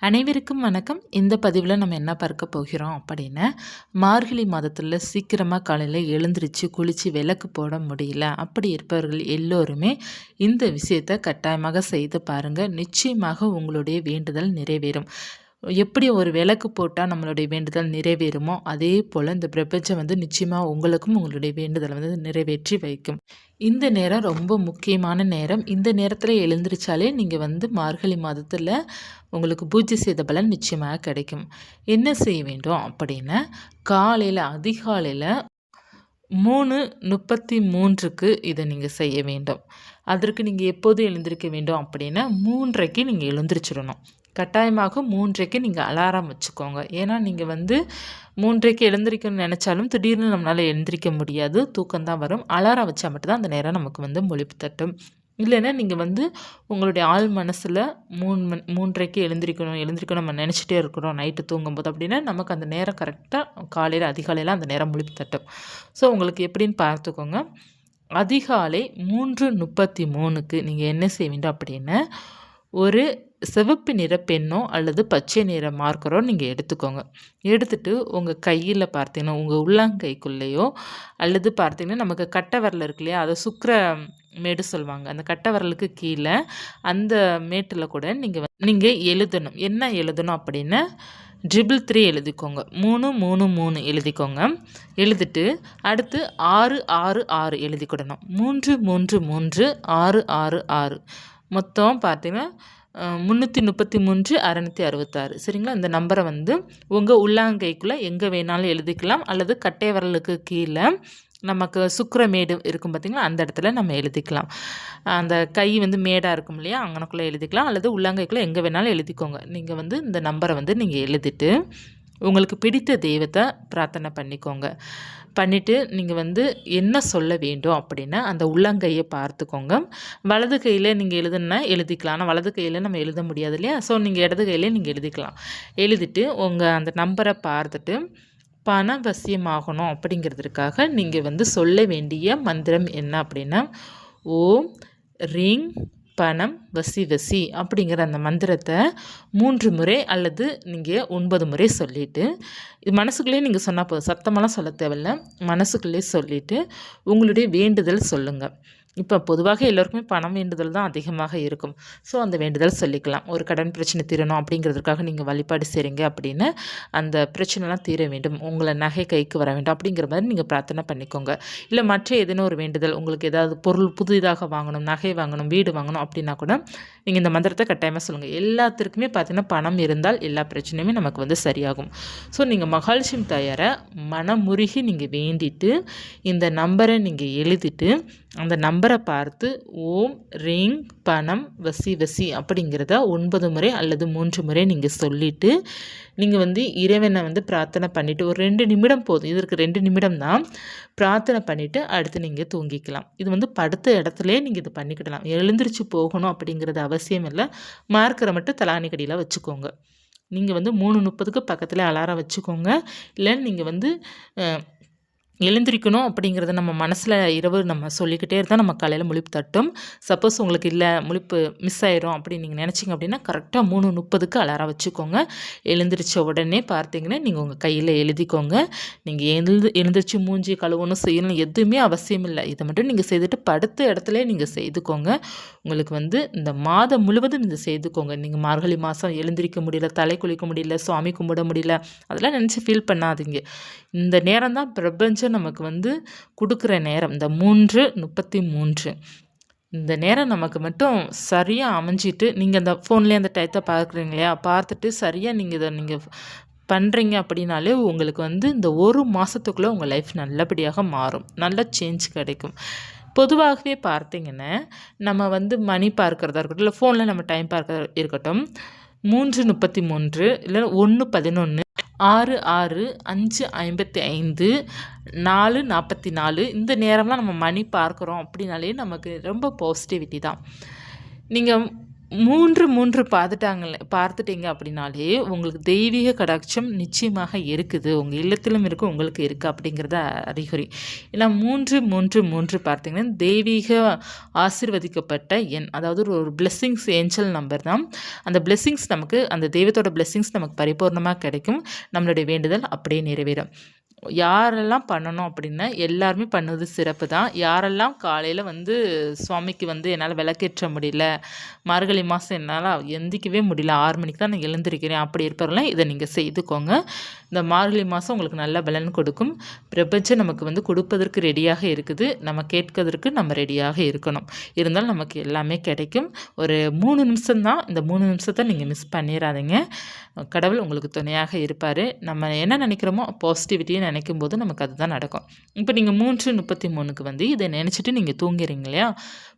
அனைவருக்கும் வணக்கம். இந்த பதிவில் நம்ம என்ன பார்க்க போகிறோம் அப்படின்னா மார்கழி மாதத்தில் சீக்கிரமாக காலையில் எழுந்திரிச்சு குளித்து விளக்கு போட முடியல. அப்படி இருப்பவர்கள் எல்லோருமே இந்த விஷயத்தை கட்டாயமாக செய்து பாருங்கள் நிச்சயமாக உங்களுடைய வேண்டுதல் நிறைவேறும். எப்படி ஒரு விளக்கு போட்டால் நம்மளுடைய வேண்டுதல் நிறைவேறுமோ அதே போல் இந்த பிரபஞ்சம் வந்து நிச்சயமாக உங்களுக்கும் உங்களுடைய வேண்டுதலை வந்து நிறைவேற்றி வைக்கும். இந்த நேரம் ரொம்ப முக்கியமான நேரம். இந்த நேரத்தில் எழுந்திரிச்சாலே நீங்கள் வந்து மார்கழி மாதத்தில் உங்களுக்கு பூஜை செய்த பலன் நிச்சயமாக கிடைக்கும். என்ன செய்ய வேண்டும் அப்படின்னா காலையில் அதிகாலையில் மூணு முப்பத்தி மூன்றுக்கு இதை நீங்கள் செய்ய வேண்டும். அதற்கு நீங்கள் எப்போது எழுந்திருக்க வேண்டும் அப்படின்னா மூன்றைக்கு நீங்கள் எழுந்திரிச்சிடணும். கட்டாயமாக மூன்றைக்கு நீங்கள் அலாரம் வச்சுக்கோங்க. ஏன்னா நீங்கள் வந்து மூன்றைக்கு எழுந்திரிக்கணும்னு நினச்சாலும் திடீர்னு நம்மளால் எழுந்திரிக்க முடியாது. தூக்கம் வரும். அலாரம் வச்சா மட்டும்தான் அந்த நேரம் நமக்கு வந்து மொழிப்பு தட்டும். இல்லைன்னா நீங்கள் வந்து உங்களுடைய ஆள் மனசில் மூணு மணி மூன்றைக்கு எழுந்திரிக்கணும் எழுந்திரிக்கணும் நம்ம நினச்சிட்டே இருக்கிறோம். நைட்டு தூங்கும்போது அப்படின்னா நமக்கு அந்த நேரம் கரெக்டாக காலையில் அதிகாலையில் அந்த நேரம் முழிப்பு தட்டும். ஸோ உங்களுக்கு எப்படின்னு பார்த்துக்கோங்க. அதிகாலை மூன்று முப்பத்தி மூணுக்கு நீங்கள் என்ன செய்வீங்க அப்படின்னா ஒரு சிவப்பு நிற பெண்ணோ அல்லது பச்சை நிற மார்க்கரோ நீங்கள் எடுத்துக்கோங்க. எடுத்துட்டு உங்கள் கையில் பார்த்தீங்கன்னா உங்கள் உள்ளங்கைக்குள்ளேயோ அல்லது பார்த்தீங்கன்னா நமக்கு கட்டை வரல இருக்கு இல்லையா? அதை சுக்கர மேடு சொல்லுவாங்க. அந்த கட்டை வரலுக்கு கீழே அந்த மேட்டில் கூட நீங்கள் நீங்கள் எழுதணும். என்ன எழுதணும் அப்படின்னு ட்ரிபிள் த்ரீ எழுதிக்கோங்க. மூணு மூணு மூணு எழுதிக்கோங்க. எழுதிட்டு அடுத்து ஆறு ஆறு ஆறு எழுதிக்கிடணும் மூன்று மூன்று மூன்று ஆறு ஆறு ஆறு. மொத்தம் பார்த்தீங்கன்னா முந்நூற்றி முப்பத்தி மூன்று அறநூற்றி அறுபத்தாறு. சரிங்களா? இந்த நம்பரை வந்து உங்கள் உள்ளாங்கைக்குள்ளே எங்கே வேணாலும் எழுதிக்கலாம். அல்லது கட்டை வரலுக்கு கீழே நமக்கு சுக்கரமேடு இருக்கும் பார்த்திங்களா அந்த இடத்துல நம்ம எழுதிக்கலாம். அந்த கை வந்து மேடாக இருக்கும் இல்லையா? அங்கனக்குள்ளே எழுதிக்கலாம். அல்லது உள்ளாங்கைக்குள்ளே எங்கே வேணாலும் எழுதிக்கோங்க. நீங்கள் வந்து இந்த நம்பரை வந்து நீங்கள் எழுதிட்டு உங்களுக்கு பிடித்த தெய்வத்தை பிரார்த்தனை பண்ணிக்கோங்க. பண்ணிவிட்டு நீங்கள் வந்து என்ன சொல்ல வேண்டும் அப்படின்னா அந்த உள்ளங்கையை பார்த்துக்கோங்க. வலது கையில் நீங்கள் எழுதுனா எழுதிக்கலாம். ஆனால் வலது கையில் நம்ம எழுத முடியாது இல்லையா? ஸோ நீங்கள் இடது கையில் நீங்கள் எழுதிக்கலாம். எழுதிட்டு உங்கள் அந்த நம்பரை பார்த்துட்டு பண வசியமாகணும் அப்படிங்கிறதுக்காக நீங்கள் வந்து சொல்ல வேண்டிய மந்திரம் என்ன அப்படின்னா ஓம் ரிங் பணம் வசி வசி அப்படிங்கிற அந்த மந்திரத்தை மூன்று முறை அல்லது நீங்கள் ஒன்பது முறை சொல்லிவிட்டு இது மனசுக்குள்ளேயே நீங்கள் சொன்னால் போதும். சத்தமெல்லாம் சொல்ல தேவையில்ல. மனசுக்குள்ளேயே சொல்லிவிட்டு உங்களுடைய வேண்டுதல் சொல்லுங்கள் இப்போ பொதுவாக எல்லோருக்குமே பணம் வேண்டுதல் தான் அதிகமாக இருக்கும். ஸோ அந்த வேண்டுதல் சொல்லிக்கலாம். ஒரு கடன் பிரச்சனை தீரணும் அப்படிங்கிறதுக்காக நீங்கள் வழிபாடு செய்கிறீங்க அப்படின்னு அந்த பிரச்சனைலாம் தீர வேண்டும். உங்களை நகை கைக்கு வர வேண்டும் அப்படிங்கிற மாதிரி நீங்கள் பிரார்த்தனை பண்ணிக்கோங்க. இல்லை மற்ற எதுனா ஒரு வேண்டுதல் உங்களுக்கு ஏதாவது பொருள் புதிதாக வாங்கணும் நகை வாங்கணும் வீடு வாங்கணும் அப்படின்னா கூட நீங்கள் இந்த மந்திரத்தை கட்டாயமாக சொல்லுங்கள் எல்லாத்திற்குமே பார்த்தீங்கன்னா பணம் இருந்தால் எல்லா பிரச்சனையுமே நமக்கு வந்து சரியாகும். ஸோ நீங்கள் மகாலட்சுமி தயாரை மனமுருகி நீங்கள் வேண்டிட்டு இந்த நம்பரை நீங்கள் எழுதிட்டு அந்த நம்பரை பார்த்து ஓம் ரிங் பணம் வசி வசி அப்படிங்கிறத ஒன்பது முறை அல்லது மூன்று முறை நீங்கள் சொல்லிவிட்டு நீங்கள் வந்து இறைவனை வந்து பிரார்த்தனை பண்ணிவிட்டு ஒரு ரெண்டு நிமிடம் போதும். இதற்கு ரெண்டு நிமிடம் தான் பிரார்த்தனை பண்ணிவிட்டு அடுத்து நீங்கள் தூங்கிக்கலாம். இது வந்து படுத்த இடத்துல நீங்கள் இது பண்ணிக்கிடலாம். எழுந்திரிச்சு போகணும் அப்படிங்கிறது அவசியம் இல்லை. மார்க்கரை மட்டும் தலானி கடியில் வச்சுக்கோங்க. நீங்கள் வந்து மூணு முப்பதுக்கு பக்கத்தில் அலாரம் வச்சுக்கோங்க. இல்லை நீங்கள் வந்து எழுந்திரிக்கணும் அப்படிங்கிறத நம்ம மனசில் இரவு நம்ம சொல்லிக்கிட்டே இருந்தால் நம்ம காலையில் முழிப்பு தட்டும். சப்போஸ் உங்களுக்கு இல்லை முழிப்பு மிஸ் ஆயிரும் அப்படின்னு நீங்கள் நினச்சிங்க அப்படின்னா கரெக்டாக மூணு முப்பதுக்கு அலாரம் வச்சுக்கோங்க. எழுந்திரிச்ச உடனே பார்த்தீங்கன்னா நீங்கள் உங்கள் கையில் எழுதிக்கோங்க. நீங்கள் எழுந்து எழுந்திரிச்சு மூஞ்சி கழுவணும் செய்யணும் எதுவுமே அவசியம் இல்லை. இதை மட்டும் நீங்கள் செய்துட்டு படுத்த இடத்துல நீங்கள் செய்துக்கோங்க. உங்களுக்கு வந்து இந்த மாதம் முழுவதும் நீங்கள் செய்துக்கோங்க. நீங்கள் மார்கழி மாதம் எழுந்திரிக்க முடியல தலை குளிக்க முடியல சுவாமி கும்பிட முடியல அதெல்லாம் நினச்சி ஃபீல் பண்ணாதீங்க. இந்த நேரம் தான் பிரபஞ்சம் நமக்கு வந்து கொடுக்குற நேரம் இந்த மூன்று முப்பத்தி மூன்று இந்த நேரம் நமக்கு மட்டும் சரியாக அமைஞ்சிட்டு நீங்கள் அந்த ஃபோன்லேயே அந்த டயத்தை பார்க்குறீங்க இல்லையா? பார்த்துட்டு சரியாக நீங்கள் இதை நீங்கள் பண்ணுறீங்க அப்படின்னாலே உங்களுக்கு வந்து இந்த ஒரு மாதத்துக்குள்ளே உங்கள் லைஃப் நல்லபடியாக மாறும். நல்ல சேஞ்ச் கிடைக்கும். பொதுவாகவே பார்த்தீங்கன்னா நம்ம வந்து மணி பார்க்குறதா இருக்கட்டும் இல்லை ஃபோனில் நம்ம டைம் பார்க்க இருக்கட்டும் மூன்று முப்பத்தி மூன்று இல்லை ஒன்று பதினொன்று ஆறு ஆறு அஞ்சு ஐம்பத்தி ஐந்து நாலு நாற்பத்தி நாலு. இந்த நேரம்லாம் நம்ம மணி பார்க்குறோம் அப்படின்னாலே நமக்கு ரொம்ப பாசிட்டிவிட்டி தான். நீங்கள் மூன்று மூன்று பார்த்துட்டாங்கல்ல பார்த்துட்டீங்க அப்படின்னாலே உங்களுக்கு தெய்வீக கடாட்சம் நிச்சயமாக இருக்குது. உங்கள் இல்லத்திலும் இருக்குது உங்களுக்கு இருக்குது அப்படிங்கிறத அறிகுறி. ஏன்னா மூன்று மூன்று மூன்று பார்த்தீங்கன்னா தெய்வீக ஆசிர்வதிக்கப்பட்ட எண் அதாவது ஒரு ஒரு பிளெஸ்ஸிங்ஸ் ஏஞ்சல் நம்பர் தான். அந்த பிளெஸ்ஸிங்ஸ் நமக்கு அந்த தெய்வத்தோட பிளெஸ்ஸிங்ஸ் நமக்கு பரிபூர்ணமாக கிடைக்கும். நம்மளுடைய வேண்டுதல் அப்படியே நிறைவேறும். யாரெல்லாம் பண்ணணும் அப்படின்னா எல்லாருமே பண்ணது சிறப்பு தான். யாரெல்லாம் காலையில் வந்து சுவாமிக்கு வந்து என்னால் விளக்கேற்ற முடியல மார்கழி மாதம் என்னால் எந்திக்கவே முடியல ஆறு மணிக்கு தான் நான் எழுந்திருக்கிறேன் அப்படி இருப்பவரெல்லாம் இதை நீங்கள் செய்துக்கோங்க. இந்த மார்கழி மாதம் உங்களுக்கு நல்ல பலன் கொடுக்கும். பிரபஞ்சம் நமக்கு வந்து கொடுப்பதற்கு ரெடியாக இருக்குது. நம்ம கேட்கறதற்கு நம்ம ரெடியாக இருக்கணும். இருந்தாலும் நமக்கு எல்லாமே கிடைக்கும். ஒரு மூணு நிமிஷம் தான். இந்த மூணு நிமிஷத்தை நீங்கள் மிஸ் பண்ணிடாதீங்க கடவுள் உங்களுக்கு துணையாக இருப்பார். நம்ம என்ன நினைக்கிறோமோ பாசிட்டிவிட்டியை நினைக்கும் போது நமக்கு அதுதான் நடக்கும். இப்போ நீங்கள் மூன்று முப்பத்தி மூணுக்கு வந்து இதை நினச்சிட்டு நீங்கள் தூங்குறீங்க இல்லையா?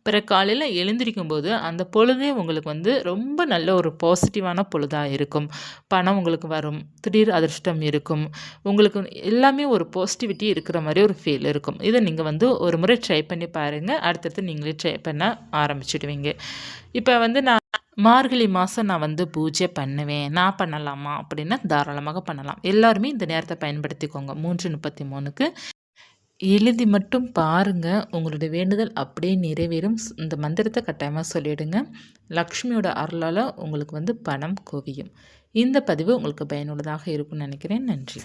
பிற காலையில் எழுந்திரிக்கும் போது அந்த பொழுதே உங்களுக்கு வந்து ரொம்ப நல்ல ஒரு பாசிட்டிவான பொழுதாக இருக்கும். பணம் உங்களுக்கு வரும் திடீர் அதிர்ஷ்டம் இருக்கும். உங்களுக்கு எல்லாமே ஒரு பாசிட்டிவிட்டி இருக்கிற மாதிரி ஒரு ஃபீல் இருக்கும். இதை நீங்கள் வந்து ஒரு முறை ட்ரை பண்ணி பாருங்கள் அடுத்தடுத்து நீங்களே ட்ரை பண்ண ஆரம்பிச்சிடுவீங்க. இப்போ வந்து நான் மார்கழி மாதம் நான் வந்து பூஜை பண்ணுவேன். நான் பண்ணலாமா? அப்படின்னா தாராளமாக பண்ணலாம். எல்லாருமே இந்த நேரத்தை பயன்படுத்திக்கோங்க. மூன்று முப்பத்தி மூணுக்கு. எழுதி மட்டும் பாருங்கள் உங்களுடைய வேண்டுதல் அப்படியே நிறைவேறும். இந்த மந்திரத்தை கட்டாயமாக சொல்லிவிடுங்க லக்ஷ்மியோட அருளால் உங்களுக்கு வந்து பணம் குவியும். இந்த பதிவு உங்களுக்கு பயனுள்ளதாக இருக்கும்னு நினைக்கிறேன். நன்றி.